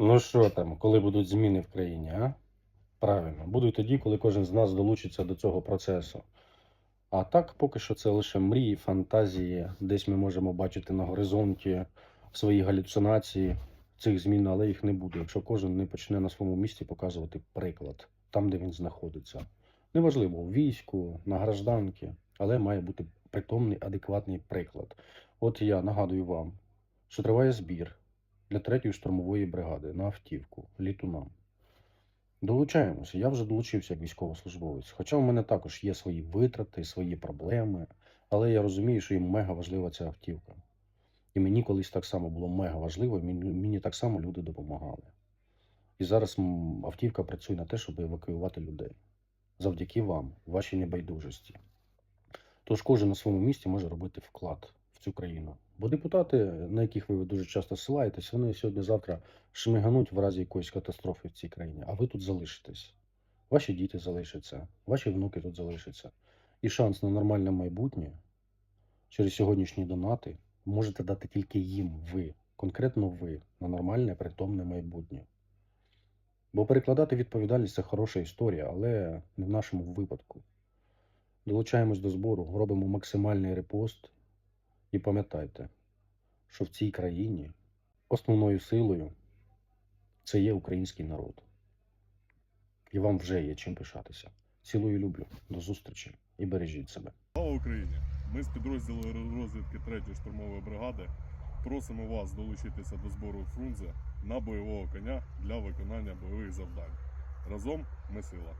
Ну що там, коли будуть зміни в країні, а? Правильно, будуть тоді, коли кожен з нас долучиться до цього процесу. А так, поки що це лише мрії, фантазії. Десь ми можемо бачити на горизонті свої галюцинації цих змін, але їх не буде, якщо кожен не почне на своєму місці показувати приклад там, де він знаходиться. Неважливо, в війську, на гражданки, але має бути притомний, адекватний приклад. От я нагадую вам, що триває збір для третьої штурмової бригади на автівку літунам. Долучаємося. Я вже долучився як військовослужбовець. Хоча в мене також є свої витрати, свої проблеми, але я розумію, що їм мега важлива ця автівка. І мені колись так само було мега важливо, мені так само люди допомагали. І зараз автівка працює на те, щоб евакуювати людей. Завдяки вам, вашій небайдужості. Тож кожен на своєму місці може робити вклад в цю країну. Бо депутати, на яких ви дуже часто ссилаєтесь, вони сьогодні-завтра шмигануть в разі якоїсь катастрофи в цій країні, а ви тут залишитесь. Ваші діти залишаться, ваші внуки тут залишаться. І шанс на нормальне майбутнє через сьогоднішні донати можете дати тільки їм, ви, конкретно ви, на нормальне притомне майбутнє. Бо перекладати відповідальність це хороша історія, але не в нашому випадку. Долучаємось до збору, робимо максимальний репост і пам'ятайте, що в цій країні основною силою це є український народ. І вам вже є чим пишатися. Цілую люблю. До зустрічі і бережіть себе. Слава Україні! Ми з підрозділу розвідки 3-ї штурмової бригади просимо вас долучитися до збору Фрунзе на бойового коня для виконання бойових завдань. Разом ми сила.